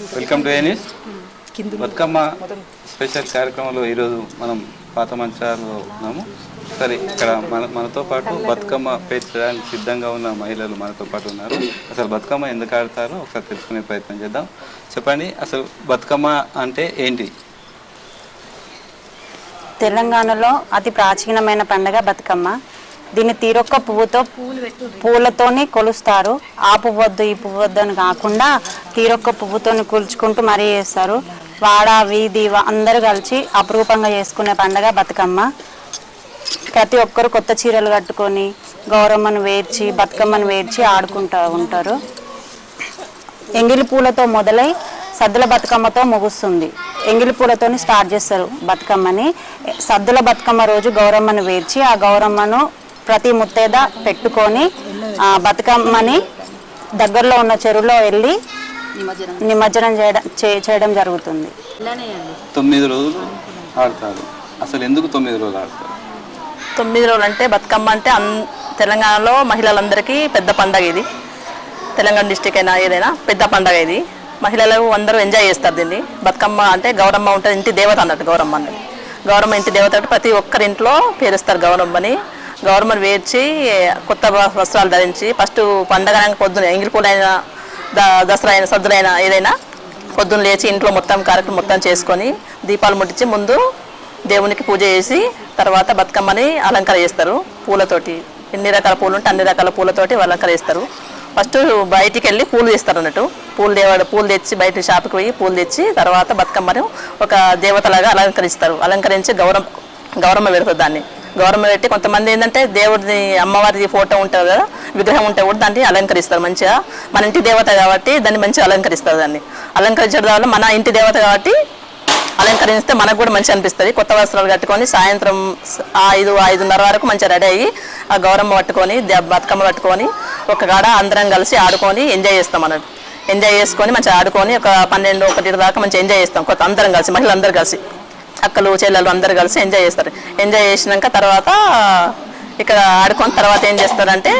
Welcome to A News Bathukamma special కార్యక్రమంలో ఈరోజు మనం పాత మంచాలలో ఉన్నాము. సరే ఇక్కడ మన మనతో పాటు బతుకమ్మ పేర్చడానికి సిద్ధంగా ఉన్న మహిళలు మనతో పాటు ఉన్నారు. అసలు బతుకమ్మ ఎందుకు ఆడతారో ఒకసారి తెలుసుకునే ప్రయత్నం చేద్దాం. చెప్పండి అసలు బతుకమ్మ అంటే ఏంటి? తెలంగాణలో అతి ప్రాచీనమైన పండుగ బతుకమ్మ. దీన్ని తీరొక్క పువ్వుతో పూలతోని కొలుస్తారు. ఆ పువ్వొద్దు ఈ పువ్వు వద్దు అని కాకుండా తీరొక్క పువ్వుతోని కొలుచుకుంటూ మరీ చేస్తారు. వాడ వీధి అందరూ కలిసి అపురూపంగా చేసుకునే పండుగ బతుకమ్మ. ప్రతి ఒక్కరు కొత్త చీరలు కట్టుకొని గౌరమ్మను వేర్చి బతుకమ్మను వేర్చి ఆడుకుంటూ ఉంటారు. ఎంగిలి పూలతో మొదలై సద్దుల బతుకమ్మతో ముగుస్తుంది. ఎంగిలి పూలతోని స్టార్ట్ చేస్తారు బతుకమ్మని. సద్దుల బతుకమ్మ రోజు గౌరమ్మను వేర్చి ఆ గౌరమ్మను ప్రతి ముత్తేద పెట్టుకొని బతుకమ్మని దగ్గరలో ఉన్న చెరువులో వెళ్ళి నిమజ్జనం. చేయడం చే- చేయడం జరుగుతుంది. తొమ్మిది రోజులు ఆడతారు. అసలు ఎందుకు తొమ్మిది రోజులు ఆడతారు? తొమ్మిది రోజులు అంటే బతుకమ్మ అంటే తెలంగాణలో మహిళలందరికీ పెద్ద పండగ ఇది. తెలంగాణ డిస్టిక్ అయినా ఏదైనా పెద్ద పండగ ఇది. మహిళలు అందరూ ఎంజాయ్ చేస్తారు దీన్ని. బతుకమ్మ అంటే గౌరమ్మ ఉంటుంది ఇంటి దేవత అన్నట్టు గౌరమ్మ అన్నది. గౌరమ్మ ఇంటి దేవత అంటే ప్రతి ఒక్కరి ఇంట్లో పేరుస్తారు గౌరమ్మని. గౌరమ్మని వేర్చి కొత్త వస్త్రాలు ధరించి ఫస్ట్ పండగ పొద్దున ఎంగిలి పూలైనా ద దసరా అయినా సద్దులైనా ఏదైనా పొద్దున్న లేచి ఇంట్లో మొత్తం కార్యక్రమం మొత్తం చేసుకొని దీపాలు ముట్టించి ముందు దేవునికి పూజ చేసి తర్వాత బతుకమ్మని అలంకరిస్తారు పూలతోటి. ఎన్ని రకాల పూలు ఉంటే అన్ని రకాల పూలతోటి అలంకరిస్తారు. ఫస్ట్ బయటికి వెళ్ళి పూలు తీస్తారు అన్నట్టు. పూలు దేవాడు పూలు తెచ్చి బయట షాప్కి పోయి పూలు తెచ్చి తర్వాత బతుకమ్మను ఒక దేవతలాగా అలంకరిస్తారు. అలంకరించి గౌరవ గౌరమ్మ పెడతారు దాన్ని. గౌరమ్మ పెట్టి కొంతమంది ఏంటంటే దేవుడిది అమ్మవారిది ఫోటో ఉంటుంది కదా విగ్రహం ఉంటే కూడా దాన్ని అలంకరిస్తారు మంచిగా. మన ఇంటి దేవత కాబట్టి దాన్ని మంచిగా అలంకరిస్తారు దాన్ని. అలంకరించడం వల్ల మన ఇంటి దేవత కాబట్టి అలంకరిస్తే మనకు కూడా మంచి అనిపిస్తుంది. కొత్త వస్త్రాలు కట్టుకొని సాయంత్రం ఐదు ఐదున్నర వరకు మంచిగా రెడీ అయ్యి ఆ గౌరమ్మ పట్టుకొని బతుకమ్మ పట్టుకొని ఒక కాడ అందరం కలిసి ఆడుకొని ఎంజాయ్ చేస్తాం అన్నట్టు ఎంజాయ్ చేసుకొని మంచిగా ఆడుకొని ఒక పన్నెండు ఒకటి దాకా మంచిగా ఎంజాయ్ చేస్తాం. కొత్త అందరం కలిసి మహిళలు అందరూ కలిసి. అక్కలు చెల్లెలు అందరు కలిసి ఎంజాయ్ చేస్తారు. ఎంజాయ్ చేసినాక తర్వాత ఇక్కడ ఆడుకొని తర్వాత ఏం చేస్తారంటే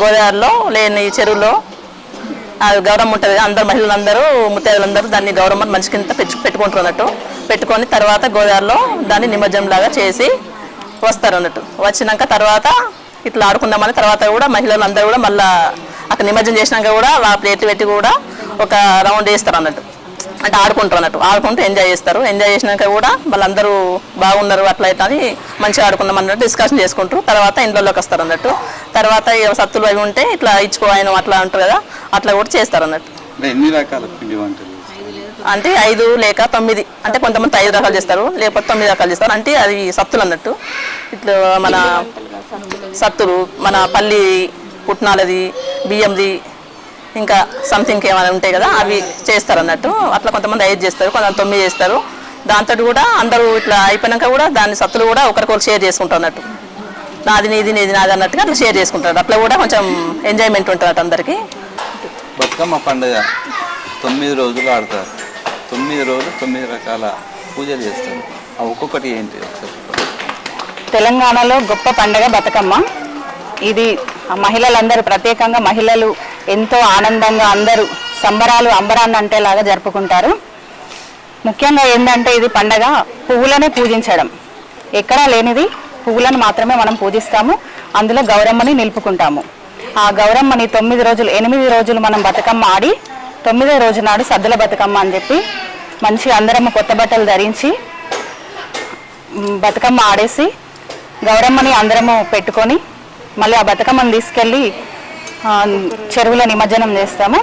గోదావరిలో లేని చెరువులో గౌరవం ఉంటుంది అందరు మహిళలందరూ ముత్తైదులందరూ దాన్ని గౌరవం మనిషి కింద పెంచు పెట్టుకుంటారు అన్నట్టు. పెట్టుకొని తర్వాత గోదావరిలో దాన్ని నిమజ్జనం లాగా చేసి వస్తారు అన్నట్టు. వచ్చినాక తర్వాత ఇట్లా ఆడుకుందామని తర్వాత కూడా మహిళలు అందరూ కూడా మళ్ళీ అక్కడ నిమజ్జనం చేసినాక కూడా ఆ ప్లేట్లు పెట్టి కూడా ఒక రౌండ్ వేస్తారు అన్నట్టు. అంటే ఆడుకుంటారు అన్నట్టు. ఆడుకుంటూ ఎంజాయ్ చేస్తారు. ఎంజాయ్ చేసినాక కూడా వాళ్ళందరూ బాగున్నారు అట్లా ఇట్లా అని మంచిగా ఆడుకుందాం అన్నట్టు డిస్కషన్ చేసుకుంటారు. తర్వాత ఇంట్లోకి వస్తారు అన్నట్టు. తర్వాత సత్తులు అవి ఉంటే ఇట్లా ఇచ్చుకో ఆయన అట్లా అంటారు కదా అట్లా కూడా చేస్తారు అన్నట్టు. అంటే ఎన్ని రకాల పిండి వంటలు అంటే ఐదు లేక తొమ్మిది. అంటే కొంతమంది ఐదు రకాలు చేస్తారు లేకపోతే తొమ్మిది రకాలు చేస్తారు. అంటే అది సత్తులు అన్నట్టు. ఇట్లా మన సత్తులు మన పల్లి పుట్నాలది బియ్యంది ఇంకా సంథింగ్ ఏమైనా ఉంటాయి కదా అవి చేస్తారు అన్నట్టు అట్లా కొంతమంది ఐదు చేస్తారు కొంతమంది తొమ్మిది చేస్తారు. దాంతో కూడా అందరూ ఇట్లా అయిపోయినాక కూడా దాని సత్తులు కూడా ఒకరికొకరు షేర్ చేసుకుంటారు అన్నట్టు నాది నీది నీది నాది అన్నట్టుగా అట్లా షేర్ చేసుకుంటారు. అట్లా కూడా కొంచెం ఎంజాయ్మెంట్ ఉంటుంది అటు అందరికీ. బతుకమ్మ పండుగ తొమ్మిది రోజులు ఆడతారు. తొమ్మిది రోజులు తొమ్మిది రకాల పూజలు చేస్తారు. ఆ ఒక్కొక్కటి ఏంటి. తెలంగాణలో గొప్ప పండగ బతుకమ్మ. ఇది ఆ మహిళలందరూ ప్రత్యేకంగా మహిళలు ఎంతో ఆనందంగా అందరూ సంబరాలు అంబరాన్ని అంటేలాగా జరుపుకుంటారు. ముఖ్యంగా ఏంటంటే ఇది పండగ పువ్వులనే పూజించడం. ఎక్కడా లేనిది పువ్వులను మాత్రమే మనం పూజిస్తాము. అందులో గౌరమ్మని నిలుపుకుంటాము. ఆ గౌరమ్మని తొమ్మిది రోజులు ఎనిమిది రోజులు మనం బతుకమ్మ ఆడి తొమ్మిదో రోజు నాడు సద్దుల బతుకమ్మ అని చెప్పి మంచి అందరము కొత్త బట్టలు ధరించి బతుకమ్మ ఆడేసి గౌరమ్మని అందరము పెట్టుకొని మళ్ళీ ఆ బతుకమ్మని తీసుకెళ్ళి చెరువులో నిమజ్జనం చేస్తాము.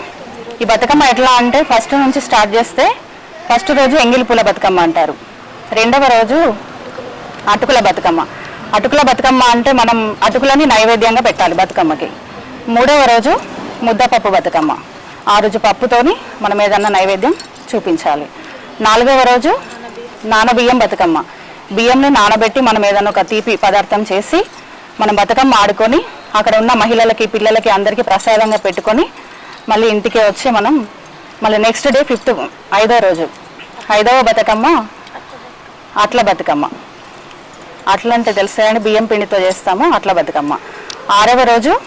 ఈ బతుకమ్మ ఎట్లా అంటే ఫస్ట్ నుంచి స్టార్ట్ చేస్తే ఫస్ట్ రోజు ఎంగిలి పూల బతుకమ్మ అంటారు. రెండవ రోజు అటుకుల బతుకమ్మ. అటుకుల బతుకమ్మ అంటే మనం అటుకులని నైవేద్యంగా పెట్టాలి బతుకమ్మకి. మూడవ రోజు ముద్దపప్పు బతుకమ్మ. ఆ రోజు పప్పుతోని మనం ఏదన్నా నైవేద్యం చూపించాలి. నాలుగవ రోజు నానబియ్యం బతుకమ్మ. బియ్యంని నానబెట్టి మనం ఏదైనా ఒక తీపి పదార్థం చేసి మనం బతుకమ్మ ఆడుకొని అక్కడ ఉన్న మహిళలకి పిల్లలకి అందరికీ ప్రసాదంగా పెట్టుకొని మళ్ళీ ఇంటికి వచ్చి మనం మళ్ళీ నెక్స్ట్ డే ఫిఫ్త్ ఐదో రోజు. ఐదవ బతుకమ్మ అట్ల బతుకమ్మ. అట్ల అంటే తెలుసా బియ్యం పిండితో చేస్తాము అట్ల బతుకమ్మ. ఆరవ రోజు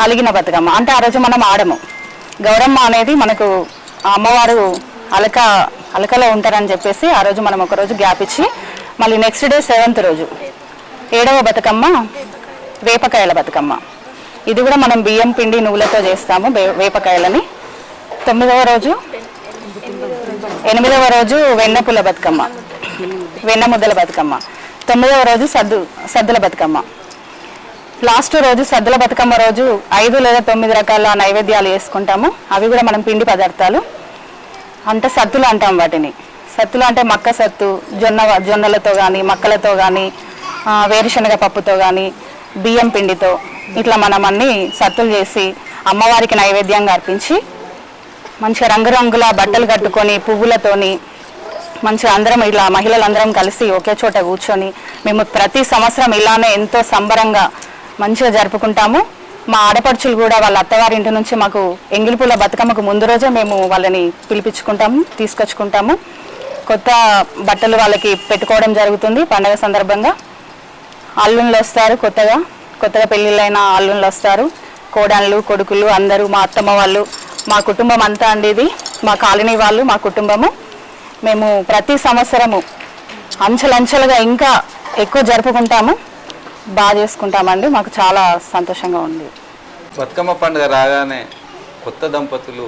అలిగిన బతుకమ్మ. అంటే ఆ రోజు మనం ఆడము. గౌరమ్మ అనేది మనకు ఆ అమ్మవారు అలక అలకలో ఉంటారని చెప్పేసి ఆ రోజు మనం ఒక రోజు గ్యాప్ ఇచ్చి మళ్ళీ నెక్స్ట్ డే సెవెంత్ రోజు. ఏడవ బతుకమ్మ వేపకాయల బతుకమ్మ. ఇది కూడా మనం బియ్యం పిండి నువ్వులతో చేస్తాము వే- వేపకాయలని. తొమ్మిదవ రోజు ఎనిమిదవ రోజు వెన్నపుల బతుకమ్మ. వెన్న ముద్దల బతుకమ్మ. తొమ్మిదవ రోజు సద్దు సద్దుల బతుకమ్మ. లాస్ట్ రోజు సద్దుల బతుకమ్మ రోజు ఐదు లేదా తొమ్మిది రకాల నైవేద్యాలు వేసుకుంటాము. అవి కూడా మనం పిండి పదార్థాలు. అంటే సత్తులు అంటాం వాటిని. సత్తులు అంటే మక్క సత్తు జొన్న జొన్నలతో కానీ మక్కలతో కానీ వేరుశనగ పప్పుతో కానీ బియ్యం పిండితో ఇట్లా మనం అన్ని సత్తులు చేసి అమ్మవారికి నైవేద్యంగా అర్పించి మంచిగా రంగురంగుల బట్టలు కట్టుకొని పువ్వులతోని మంచిగా అందరం ఇలా మహిళలందరం కలిసి ఒకే చోట కూర్చొని మేము ప్రతి సంవత్సరం ఇలానే ఎంతో సంబరంగా మంచిగా జరుపుకుంటాము. మా ఆడపడుచులు కూడా వాళ్ళ అత్తవారింటి నుంచి మాకు ఎంగిలిపూల బతుకమ్మకు ముందు రోజే మేము వాళ్ళని పిలిపించుకుంటాము తీసుకొచ్చుకుంటాము. కొత్త బట్టలు వాళ్ళకి పెట్టుకోవడం జరుగుతుంది పండగ సందర్భంగా. అల్లుళ్ళు వస్తారు కొత్తగా. కొత్తగా పెళ్ళిళ్ళైన అల్లుళ్ళు వస్తారు. కోడళ్ళు కొడుకులు అందరూ మా అత్తమ్మ వాళ్ళు మా కుటుంబం అంతా అండి ఇది. మా కాలనీ వాళ్ళు మా కుటుంబము. మేము ప్రతి సంవత్సరము అంచెలంచెలుగా ఇంకా ఎక్కువ జరుపుకుంటాము. బాగా చేసుకుంటామండి. మాకు చాలా సంతోషంగా ఉంది. బతుకమ్మ పండుగ రాగానే కొత్త దంపతులు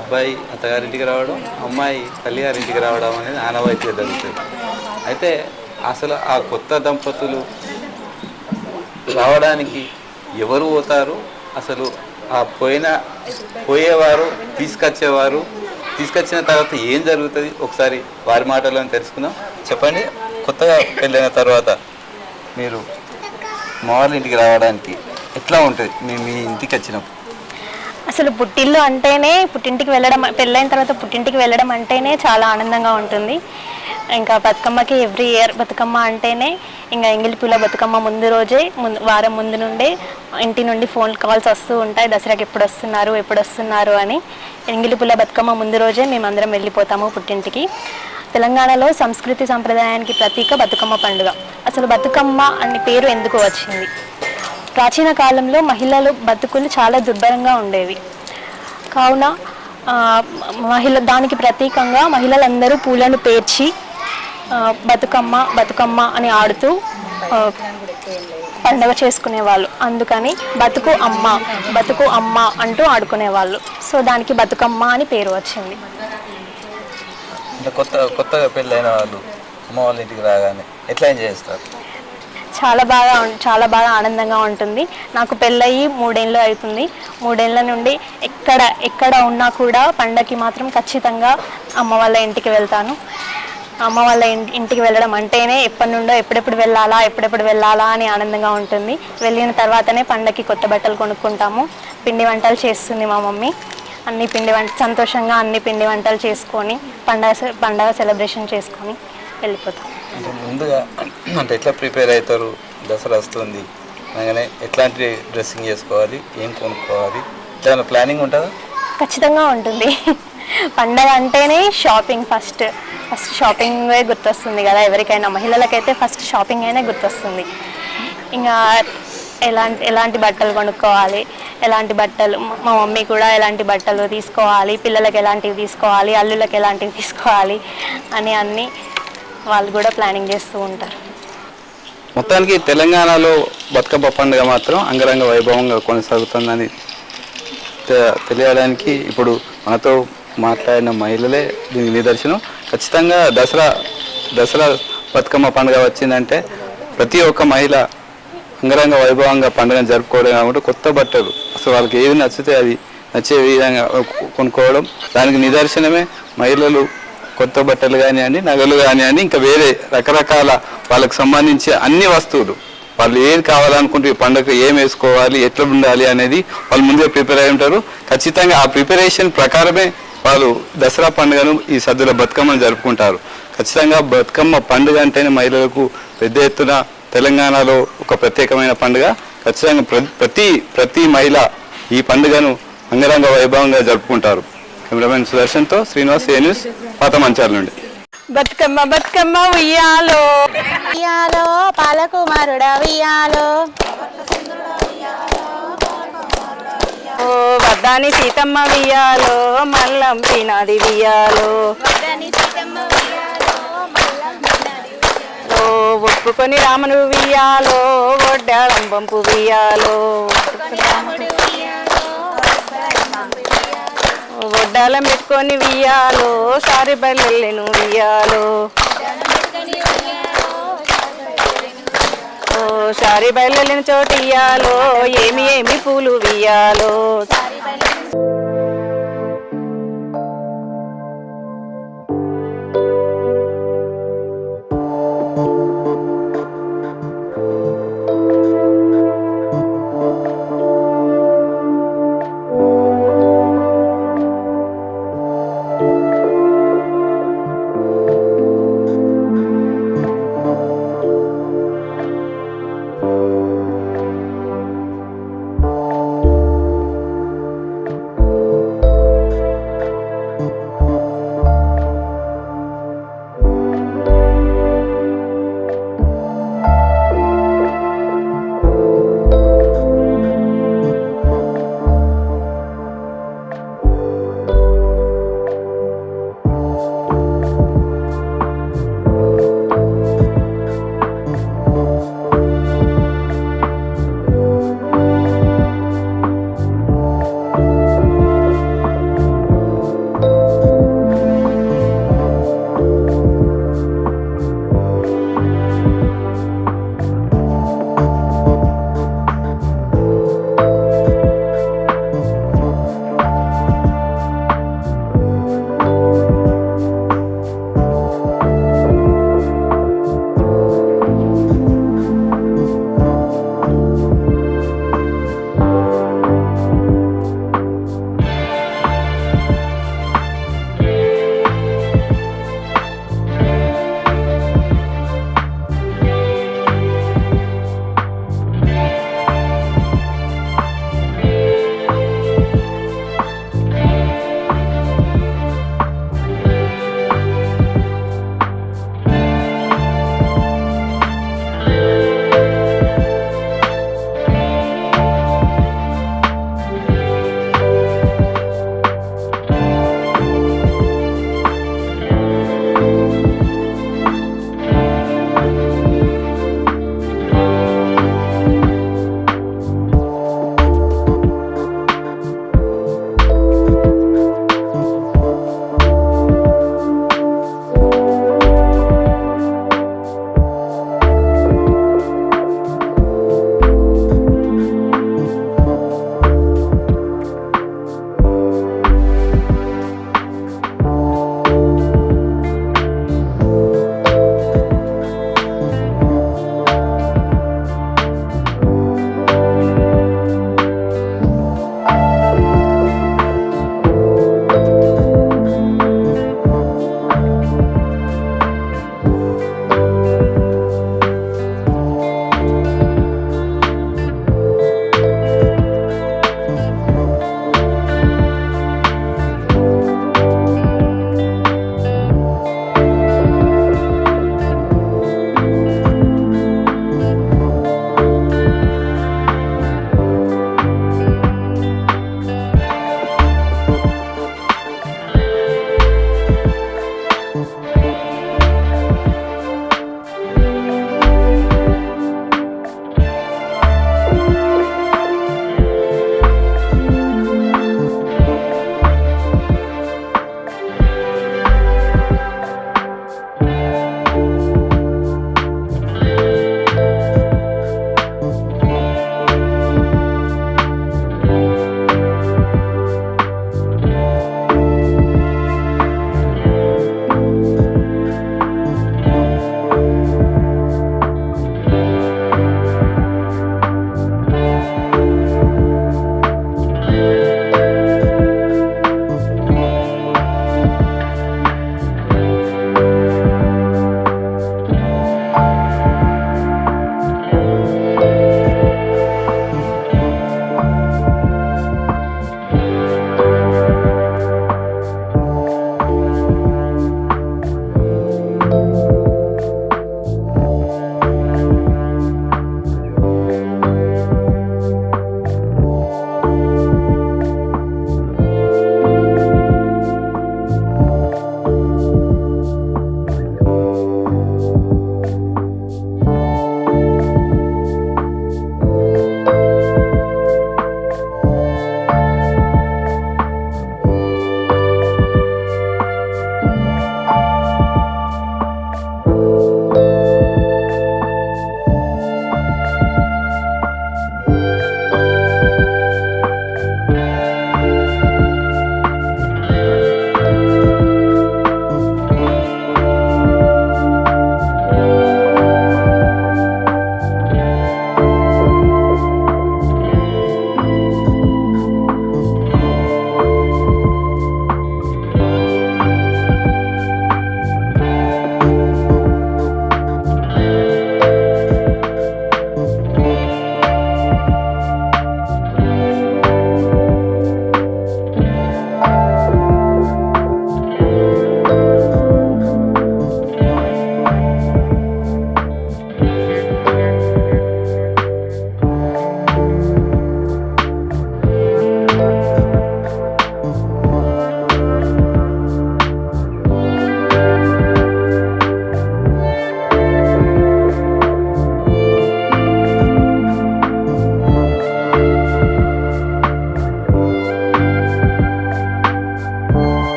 అబ్బాయి అత్తగారింటికి రావడం అమ్మాయి తల్లిగారింటికి రావడం అనేది ఆనవాయితీ జరుగుతుంది అయితే అసలు ఆ కొత్త దంపతులు రావడానికి ఎవరు పోతారు? అసలు ఆ పోయిన పోయేవారు తీసుకొచ్చేవారు తీసుకొచ్చిన తర్వాత ఏం జరుగుతుంది? ఒకసారి వారి మాటలను తెలుసుకుందాం. చెప్పండి. కొత్తగా పెళ్ళైన తర్వాత మీరు మా వాళ్ళ ఇంటికి రావడానికి ఎట్లా ఉంటుంది? మేము మీ ఇంటికి వచ్చినప్పుడు. అసలు పుట్టిల్లు అంటేనే పుట్టింటికి వెళ్ళడం పెళ్ళైన తర్వాత పుట్టింటికి వెళ్ళడం అంటేనే చాలా ఆనందంగా ఉంటుంది. ఇంకా బతుకమ్మకి ఎవ్రీ ఇయర్ బతుకమ్మ అంటేనే ఇంకా ఎంగిలి పూల బతుకమ్మ ముందు రోజే ముందు వారం ముందు నుండే ఇంటి నుండి ఫోన్ కాల్స్ వస్తూ ఉంటాయి. దసరాకి ఎప్పుడు వస్తున్నారు ఎప్పుడు వస్తున్నారు అని ఎంగిలి పూల బతుకమ్మ ముందు రోజే మేమందరం వెళ్ళిపోతాము పుట్టింటికి. తెలంగాణలో సంస్కృతి సంప్రదాయానికి ప్రతీక బతుకమ్మ పండుగ. అసలు బతుకమ్మ అనే పేరు ఎందుకు వచ్చింది? ప్రాచీన కాలంలో మహిళలు బతుకులు చాలా దుర్భరంగా ఉండేవి. కావున మహిళ దానికి ప్రతీకంగా మహిళలందరూ పూలను పేర్చి బతుకమ్మ బతుకమ్మ అని ఆడుతూ పండగ చేసుకునేవాళ్ళు. అందుకని బతుకు అమ్మ బతుకు అమ్మ అంటూ ఆడుకునేవాళ్ళు. సో దానికి బతుకమ్మ అని పేరు వచ్చింది. కొత్త కొత్తగా పెళ్ళైన వాళ్ళు అమ్మ వాళ్ళ ఇంటికి రాగానే ఎట్లా ఎంజాయ్ చేస్తారు? చాలా బాగా చాలా బాగా ఆనందంగా ఉంటుంది. నాకు పెళ్ళయి మూడేళ్ళు అవుతుంది. మూడేళ్ళ నుండి ఎక్కడ ఎక్కడ ఉన్నా కూడా పండగకి మాత్రం ఖచ్చితంగా అమ్మ వాళ్ళ ఇంటికి వెళ్తాను. అమ్మ వాళ్ళ ఇంటికి వెళ్ళడం అంటేనే ఎప్పటి నుండో ఎప్పుడెప్పుడు వెళ్ళాలా ఎప్పుడెప్పుడు వెళ్ళాలా అని ఆనందంగా ఉంటుంది. వెళ్ళిన తర్వాతనే పండగకి కొత్త బట్టలు కొనుక్కుంటాము. పిండి వంటలు చేస్తుంది మా మమ్మీ. అన్ని పిండి వంట సంతోషంగా అన్ని పిండి వంటలు చేసుకొని పండగ పండగ సెలబ్రేషన్ చేసుకొని వెళ్ళిపోతాం. ముందుగా అంటే ఎట్లా ప్రిపేర్ అవుతారు? దసరా వస్తుంది. అనగానే ఎట్లాంటి డ్రెస్సింగ్ చేసుకోవాలి? ఏం కొనుక్కోవాలి? ప్లానింగ్ ఉంటుందా? ఖచ్చితంగా ఉంటుంది. పండగ అంటేనే షాపింగ్ ఫస్ట్. ఫస్ట్ షాపింగే గుర్తొస్తుంది కదా ఎవరికైనా. మహిళలకైతే ఫస్ట్ షాపింగ్ అయినా గుర్తొస్తుంది. ఇంకా ఎలాంటి ఎలాంటి బట్టలు కొనుక్కోవాలి ఎలాంటి బట్టలు మా- మమ్మీ కూడా ఎలాంటి బట్టలు తీసుకోవాలి పిల్లలకి ఎలాంటివి తీసుకోవాలి అల్లులకి ఎలాంటివి తీసుకోవాలి అని అన్నీ వాళ్ళు కూడా ప్లానింగ్ చేస్తూ ఉంటారు. మొత్తానికి తెలంగాణలో బతుకమ్మ పండుగ మాత్రం అంగరంగ వైభవంగా కొనసాగుతుందని తెలియడానికి ఇప్పుడు మనతో మాట్లాడిన మహిళలే దీనికి నిదర్శనం. ఖచ్చితంగా దసరా దసరా బతుకమ్మ పండుగ వచ్చిందంటే ప్రతి ఒక్క మహిళ అంగరంగ వైభవంగా పండుగను జరుపుకోవడం కాబట్టి కొత్త బట్టలు. అసలు వాళ్ళకి ఏది నచ్చితే అది నచ్చే విధంగా కొనుక్కోవడం. దానికి నిదర్శనమే మహిళలు కొత్త బట్టలు కానివ్వండి నగలు కానివ్వండి ఇంకా వేరే రకరకాల వాళ్ళకి సంబంధించి అన్ని వస్తువులు. వాళ్ళు ఏది కావాలనుకుంటే ఈ పండుగ ఏం వేసుకోవాలి ఎట్లా ఉండాలి అనేది వాళ్ళు ముందుగా ప్రిపేర్ అయి ఉంటారు. ఖచ్చితంగా ఆ ప్రిపరేషన్ ప్రకారమే వాళ్ళు దసరా పండుగను ఈ సద్దుల బతుకమ్మను జరుపుకుంటారు. ఖచ్చితంగా బతుకమ్మ పండుగ అంటేనే మహిళలకు పెద్ద ఎత్తున తెలంగాణలో ఒక ప్రత్యేకమైన పండుగ. ఖచ్చితంగా ప్ర- ప్రతి ప్రతి మహిళ ఈ పండుగను అంగరంగ వైభవంగా జరుపుకుంటారు. కెమెరామెన్ సుదర్శన్తో శ్రీనివాస్ ఏ న్యూస్ పాత మంచాల నుండి. బతుకమ్మ బతుకమ్మ ఉయ్యాలో. ఉయ్యాలో పాలకుమారుడ ఉయ్యాలో. ఓ వద్దాని సీతమ్మ వియ్యాలో మల్లం పినాది వియ్యాలో. ఓ ఒప్పుకొని రామును వియ్యాలో ఒడ్డాళం పంపు వియ్యాలో ఒడ్డాలం పెట్టుకొని వియ్యాలో సారి బయలును వియ్యాలో. ఓ సారి బయలు చోటు ఇయ్యాలో ఏమి ఏమి పూలు వియ్యాలో.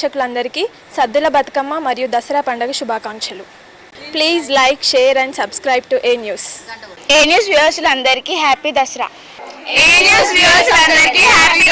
ప్రేక్షకులందరికీ సద్దుల బతుకమ్మ మరియు దసరా పండుగ శుభాకాంక్షలు. Please like share and subscribe to A news A news వ్యూవర్స్లందరికీ happy Dasara. A news viewers అందరికీ హ్యాపీ